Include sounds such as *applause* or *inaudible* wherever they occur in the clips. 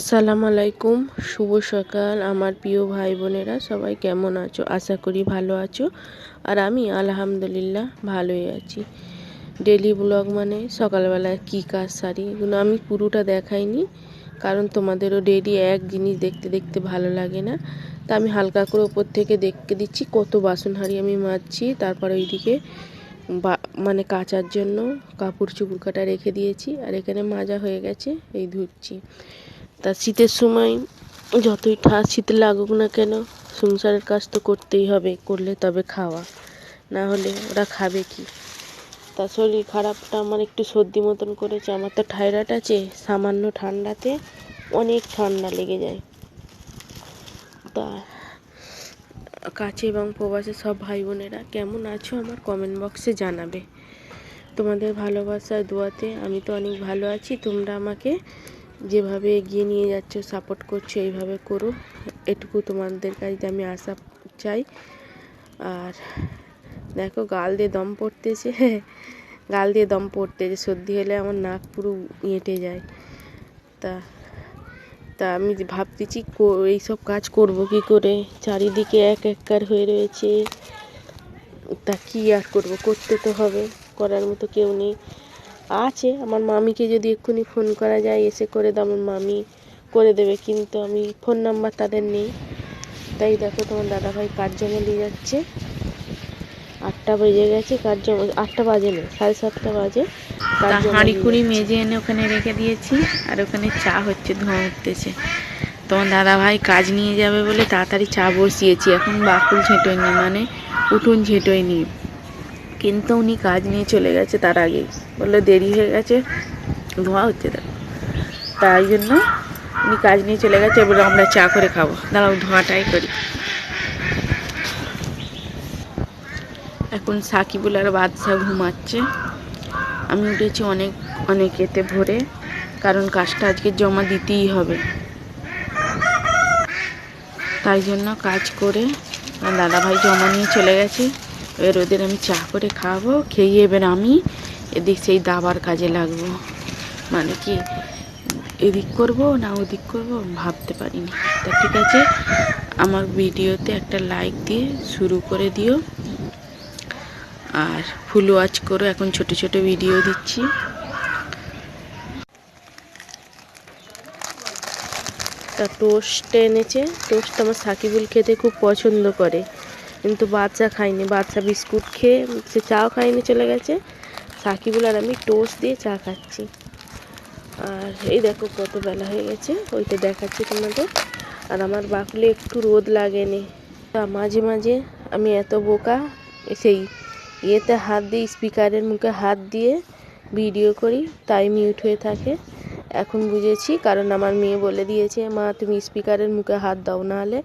আসসালামু আলাইকুম, শুভ সকাল আমার প্রিয় ভাই বোনেরা, সবাই কেমন আছো? আশা করি ভালো আছো আর আমি আলহামদুলিল্লাহ ভালোই আছি। ডেলি ব্লগ মানে সকালবেলা কী কাজ সারি এগুলো আমি পুরোটা দেখাইনি, কারণ তোমাদেরও ডেলি এক জিনিস দেখতে দেখতে ভালো লাগে না। তা আমি হালকা করে ওপর থেকে দেখতে দিচ্ছি, কত বাসন হাঁড়ি আমি মাজছি, তারপর ওইদিকে বা মানে কাচার জন্য কাপড় চুপুর কাটা রেখে দিয়েছি, আর এখানে মাজা হয়ে গেছে, এই ধুচ্ছি। তা শীতের সময় যতই ঠা শীত লাগুক না কেন, সংসারের কাজ তো করতেই হবে, করলে তবে খাওয়া। না হলে ওরা খাবে কি? তা শরীর খারাপটা আমার একটু সর্দি মতন করেছে, আমার তো থাইরয়েড আছে, সামান্য ঠান্ডাতে অনেক ঠান্ডা লেগে যায়। তা কাছে এবং প্রবাসে সব ভাই বোনেরা কেমন আছো আমার কমেন্ট বক্সে জানাবে। তোমাদের ভালোবাসা, দোয়াতে আমি তো অনেক ভালো আছি, তোমরা আমাকে যেভাবে এগিয়ে নিয়ে যাচ্ছ সাপোর্ট করছ, এইভাবে করো এটুকু তোমাদের কাছে আমি আশা চাই। আর দেখো, গাল দিয়ে দম পড়তেছে। *laughs* গাল দিয়ে দম পড়তেছে। সর্দি হলে আমার নাক পুরো এঁটে যায়। তা তা আমি ভাবতেছি এইসব কাজ করব কি করে? চারিদিকে এক এককার হয়ে রয়েছে। তা কী আর করব? করতে তো হবে। করার মতো কেউ নেই। আছে আমার মামিকে যদি এক্ষুনি ফোন করা যায় এসে করে দাও আমার মামি করে দেবে কিন্তু আমি ফোন নাম্বার তাদের নেই। তাই দেখো তোমার দাদাভাই কাজ জমা নিয়ে যাচ্ছে। আটটা বেজে গেছে কাজ জমা আটটা বাজে না সাড়ে সাতটা বাজে হাঁড়ি কুড়ি মেজে এনে ওখানে রেখে দিয়েছি আর ওখানে চা হচ্ছে ধোঁয়া উঠতেছে। তোমার দাদাভাই কাজ নিয়ে যাবে বলে তাড়াতাড়ি চা বসিয়েছি এখন বাকুল ঝেঁটোয়নি মানে উঠুন ঝেঁটোয়নি কিন্তু উনি কাজ নিয়ে চলে গেছে তার আগে বলল, দেরি হয়ে গেছে, ধোঁয়া হচ্ছে দেখো। তাই জন্য উনি কাজ নিয়ে চলে গেছে, এবার আমরা চা করে খাব। দাঁড়াও, ধোঁয়াটাই করি। এখন সাকিবুল আর বাদশাহ ঘুমাচ্ছে। আমি উঠেছি অনেক অনেক এতে ভোরে, কারণ কাজটা আজকে জমা দিতেই হবে। তাই জন্য কাজ করে দাদাভাই জমা নিয়ে চলে গেছে। এবার ওদের আমি চা করে খাওয়াবো খেয়ে এবার আমি এদিক সেই দাবার কাজে লাগবো। মানে কি, এদিক করব না ওদিক করব ভাবতে পারিনি। তা ঠিক আছে, আমার ভিডিওতে একটা লাইক দিয়ে শুরু করে দিও। আর ফুল ওয়াচ করো, এখন ছোট ছোট ভিডিও দিচ্ছি। তা টোস্ট এনেছে টোস্ট আমার সাকিবুল খেতে খুব পছন্দ করে। কিন্তু বাচ্চা খায়নি, বাচ্চা বিস্কুট খেয়ে সে চাও খায়নি, চলে গেছে। সাকিবুল আর আমি টোস্ট দিয়ে চা খাচ্ছি। আর এই দেখো কত বেলা হয়ে গেছে, ওইটা দেখাচ্ছি তোমাদের। আর আমার বাকুলে একটু রোদ লাগেনি। তা মাঝে মাঝে আমি এত বোকা, সেই ইয়েতে হাত দিয়ে স্পিকারের মুখে হাত দিয়ে ভিডিও করি, তাই মিউট হয়ে থাকে। এখন বুঝেছি, কারণ আমার মেয়ে বলে দিয়েছে, মা, তুমি স্পিকারের মুখে হাত দাও, নাহলে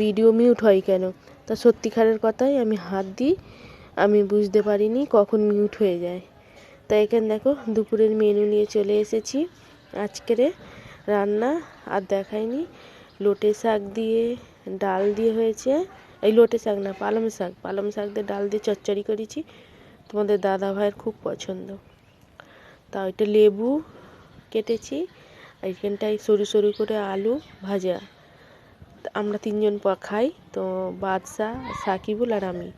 ভিডিও মিউট হয় কেন? তা সত্যিকারের কথাই আমি হাত দিই, আমি বুঝতে পারিনি কখন মিউট হয়ে যায়। তাই এখানে দেখো, দুপুরের মেনু নিয়ে চলে এসেছি। আজকের রান্না আর দেখাইনি। লোটে শাক দিয়ে ডাল দিয়ে হয়েছে। এই লোটে শাক না, পালং শাক। পালং শাক দিয়ে ডাল দিয়ে চচ্চড়ি করেছি। তোমাদের দাদা ভাইয়ের খুব পছন্দ। তা ওইটা লেবু কেটেছি। আর এখানটায় সরু সরু করে আলু ভাজা। আমরা তিনজন খাই, তো বাদশা সাকিবুল আর আমি।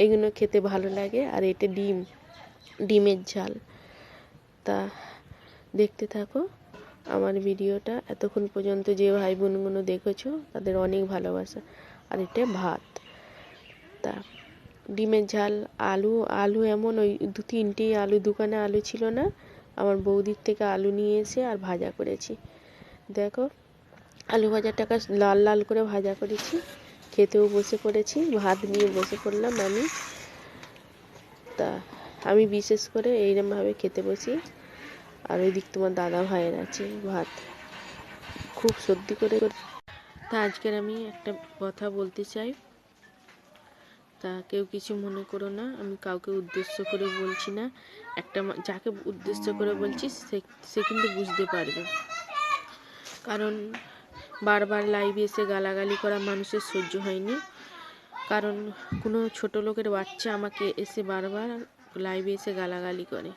এইগুলো খেতে ভালো লাগে, আর এটা ডিম, ডিমের ঝাল। তা দেখতে থাকো, আমার ভিডিওটা এতক্ষণ পর্যন্ত যে ভাই বোনগুলো দেখেছ, তাদের অনেক ভালোবাসা। আর এটা ভাত। তা ডিমের ঝাল, আলু আলু এমন ওই দু তিনটেই আলু, দোকানে আলু ছিল না। আমার বৌদির থেকে আলু নিয়ে এসে আর ভাজা করেছি। দেখো, আলু ভাজাটাকে লাল লাল করে ভাজা করেছি। খেতেও বসে পড়েছি, ভাত নিয়ে বসে পড়লাম আমি। তা, আমি বিশেষ করে এইরকমভাবে খেতে বসি। আর ওই দিক তোমার দাদা ভাইয়ের আছে, ভাত খুব সর্দি করে। তা আজকের আমি একটা কথা বলতে চাই। তা কেউ কিছু মনে করো না, আমি কাউকে উদ্দেশ্য করে বলছি না। একটা যাকে উদ্দেশ্য করে বলছি, সে সে কিন্তু বুঝতে পারবে। কারণ বারবার লাইভে এসে গালাগালি করা মানুষের সহ্য হয়নি। কারণ কোনো ছোট লোকের বাচ্চা আমাকে এসে বারবার লাইভে এসে গালাগালি করে।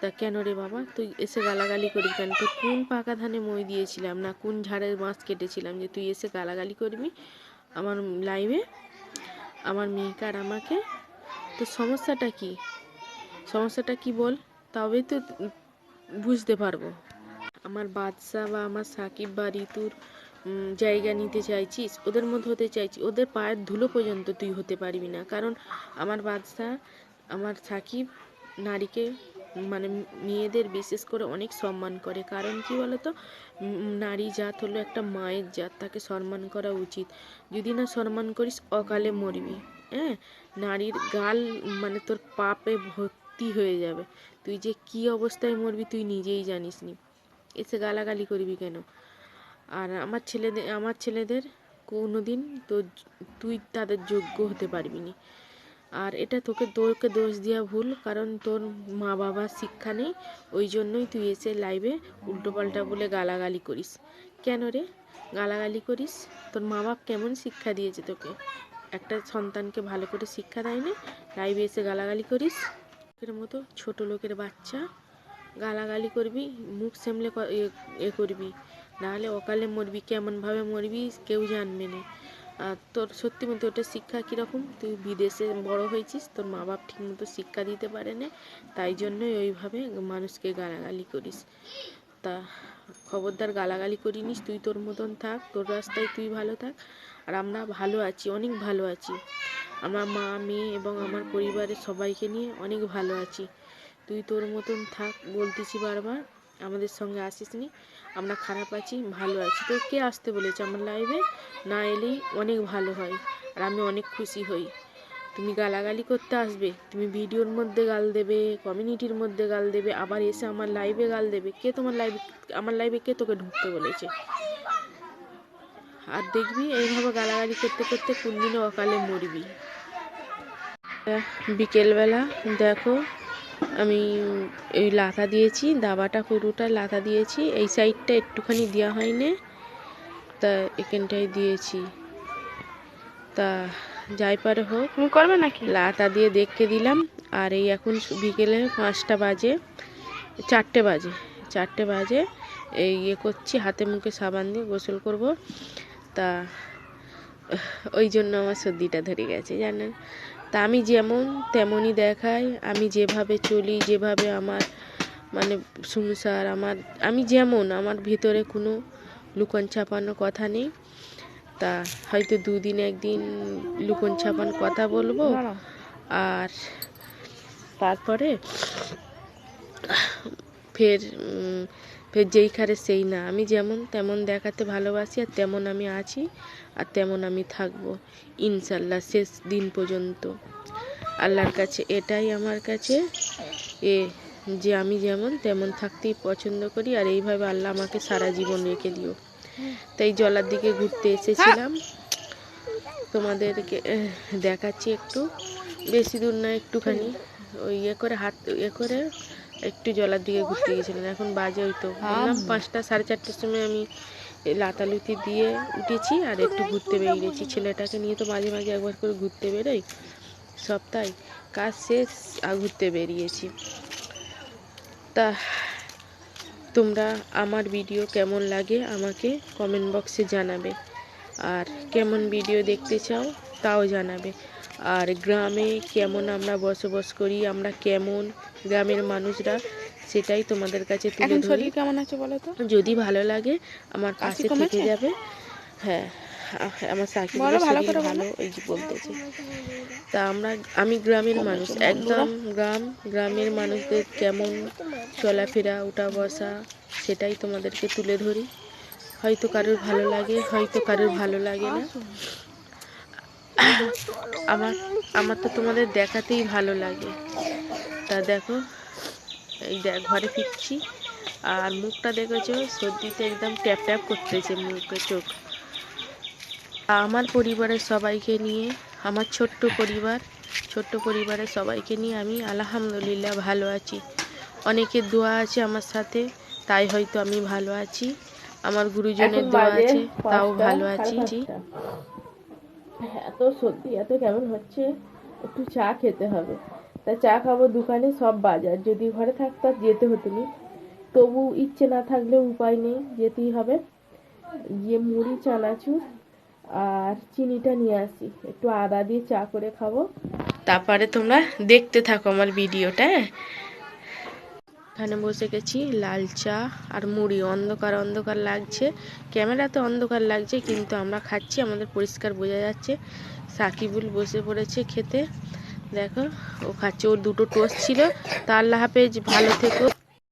তা কেন রে বাবা? তুই এসে গালাগালি করবি কেন? তোর কোন পাকা ধানে মই দিয়েছিলাম? না কোন ঝাড়ের মাছ কেটেছিলাম যে তুই এসে গালাগালি করবি আমার লাইভে আমার মেয়েকে আর আমাকে, তো সমস্যাটা কি? সমস্যাটা কি বল? তবেই তো বুঝতে পারব। আমার বাদশা বা আমার সাকিব বা ঋতুর জায়গা নিতে চাইছিস, ওদের মধ্যে হতে চাইছি, ওদের পায়ের ধুলো পর্যন্ত তুই হতে পারবি না। কারণ আমার বাদশা, আমার সাকিব, নারীকে মানে মেয়েদের বিশেষ করে অনেক সম্মান করে। কারণ কি বলতো? নারী জাত হলো একটা মায়ের জাত, তাকে সম্মান করা উচিত। যদি না সম্মান করিস, অকালে মরবি। হ্যাঁ? নারীর গাল মানে তোর পাপে ভর্তি হয়ে যাবে। তুই যে কি অবস্থায় মরবি তুই নিজেই জানিস নি এসে গালাগালি করবি কেন? আর আমার ছেলেদের আমার ছেলেদের কোনো দিন তো তুই তাদের যোগ্য হতে পারবি নি। আর এটা তোকে তোকে দোষ দেওয়া ভুল, কারণ তোর মা বাবার শিক্ষা নেই, ওই জন্যই তুই এসে লাইভে উল্টোপাল্টা বলে গালাগালি করিস। কেন রে? গালাগালি করিস? তোর মা বাপ কেমন শিক্ষা দিয়েছে তোকে? একটা সন্তানকে ভালো করে শিক্ষা দেয় না লাইভে এসে গালাগালি করিস? এর মতো ছোট লোকের বাচ্চা, গালাগালি করবি, মুখ সামলে এ- করবি, নাহলে অকালে মরবি, কেমনভাবে মরবি, কেউ জানবে না। তোর সত্যি মতো ওটা শিক্ষা কীরকম? তুই বিদেশে বড় হয়েছিস, তোর মা বাপ ঠিকমতো শিক্ষা দিতে পারে না তাই জন্যই ওইভাবে মানুষকে গালাগালি করিস। তা খবরদার গালাগালি করিনিস, তুই তোর মতন থাক, তোর রাস্তায় তুই ভালো থাক, আর আমরা ভালো আছি, অনেক ভালো আছি। আমার মা, মেয়ে এবং আমার পরিবারের সবাইকে নিয়ে অনেক ভালো আছি। তুই তোর মতন থাক, বলতেছি বারবার, আমাদের সঙ্গে আসিস নি আমরা খারাপ আছি, ভালো আছি। তো কে আসতে বলেছে আমার লাইভে না এলেই অনেক ভালো হয় আর আমি অনেক খুশি হই। তুমি গালাগালি করতে আসবে, তুমি ভিডিওর মধ্যে গাল দেবে কমিউনিটির মধ্যে গাল দেবে, আবার এসে আমার লাইভে গাল দেবে। কে তোমার লাইভে আমার লাইভে কে তোকে ঢুকতে বলেছে? আর দেখবি এইভাবে গালাগালি করতে করতে কোন দিনে অকালে মরবি। বিকেলবেলা দেখো আমি এই লাথা দিয়েছি দাবাটা পুরোটা লাথা দিয়েছি। এই সাইডটা একটুখানি দেওয়া হয়নি তা এখানটায় দিয়েছি। তা যাই পারে হোক তুমি করবে নাকি? লাতা দিয়ে দেখতে দিলাম। আর এই এখন বিকেলে পাঁচটা বাজে চারটে বাজে চারটে বাজে। এই ইয়ে করছি হাতে মুখে সাবান দিয়ে গোসল করব। তা ওই জন্য আমার সর্দিটা ধরে গেছে জানেন? তা আমি যেমন তেমনই দেখাই আমি যেভাবে চলি যেভাবে আমার মানে সংসার আমার আমি যেমন আমার ভিতরে কোনো লুকন ছাপানোর কথা নেই। তা হয়তো দুদিন একদিন লুকন ছাপান কথা বলব। আর তারপরে ফের উম, যেই খারে সেই না। আমি যেমন তেমন দেখাতে ভালোবাসি আর তেমন আমি আছি আর তেমন আমি থাকব ইনশাল্লাহ শেষ দিন পর্যন্ত। আল্লাহর কাছে এটাই আমার কাছে এ যে আমি যেমন তেমন থাকতেই পছন্দ করি আর এইভাবে আল্লাহ আমাকে সারা জীবন রেখে দিও। তাই জলার দিকে ঘুরতে এসেছিলাম। তোমাদেরকে দেখাচ্ছি একটু। বেশি দূর না একটুখানি। ওই ইয়ে করে হাত ইয়ে করে একটু জলার দিকে ঘুরতে গেছিলাম এখন বাজে ওই তো। পাঁচটা সাড়ে চারটের সময় আমি লাতালুতি দিয়ে উঠেছি আর একটু ঘুরতে বেরিয়েছি ছেলেটাকে নিয়ে তো মাঝে মাঝে একবার করে ঘুরতে বেরোই। সপ্তাহে কাজ শেষ আর ঘুরতে বেরিয়েছি। তা তোমরা আমার ভিডিও কেমন লাগে আমাকে কমেন্ট বক্সে জানাবে। আর কেমন ভিডিও দেখতে চাও তাও জানাবে। আর গ্রামে কেমন আমরা বসবাস করি আমরা কেমন গ্রামের মানুষরা সেটাই তোমাদের কাছে তুলে ধরি। কেমন আছে বলো তো? যদি ভালো লাগে আমার পাশে থেকে যাবে। হ্যাঁ আমার সাকিব ভালো। ভালো এই যে বলতেছে। তা আমরা আমি গ্রামের মানুষ একদম গ্রাম গ্রামের মানুষদের কেমন চলাফেরা উঠা বসা সেটাই তোমাদেরকে তুলে ধরি। হয়তো কারোর ভালো লাগে হয়তো কারোর ভালো লাগে না। আমার আমার তো তোমাদের দেখাতেই ভালো লাগে। তা দেখো এই দেখ ঘরে ফিরছি আর মুখটা দেখেছ সর্দিতে একদম ট্যাপ ট্যাপ করতেছে মুখে চোখ। আমার পরিবারের সবাইকে নিয়ে আমার ছোট্ট পরিবার ছোট্ট পরিবারের সবাইকে নিয়ে আমি আলহামদুলিল্লাহ ভালো আছি। অনেকের দোয়া আছে আমার সাথে তাই হয়তো আমি ভালো আছি। আমার গুরুজনের দোয়া আছে তাও ভালো আছি এত সর্দি এত কেমন হচ্ছে? একটু চা খেতে হবে। তা চা খাব দোকানে, সব বাজার। যদি ঘরে থাকতো যেতে হতো নি। তবু ইচ্ছে না থাকলে উপায় নেই, যেতেই হবে। গিয়ে মুড়ি, চানাচুর আর চিনিটা নিয়ে আসি। একটু আদা দিয়ে চা করে খাব। তারপরে তোমরা দেখতে থাকো আমার ভিডিওটা হ্যাঁ? এখানে বসে গেছি, লাল চা আর মুড়ি। অন্ধকার অন্ধকার লাগছে। ক্যামেরাতে অন্ধকার লাগছে, কিন্তু আমরা খাচ্ছি, আমাদের পরিষ্কার বোঝা যাচ্ছে। সাকিবুল বসে পড়েছে খেতে। দেখো, ও খাচ্ছে। ওর দুটো টোস্ট ছিল। তার আল্লাহ হাফেজ, ভালো থেকো।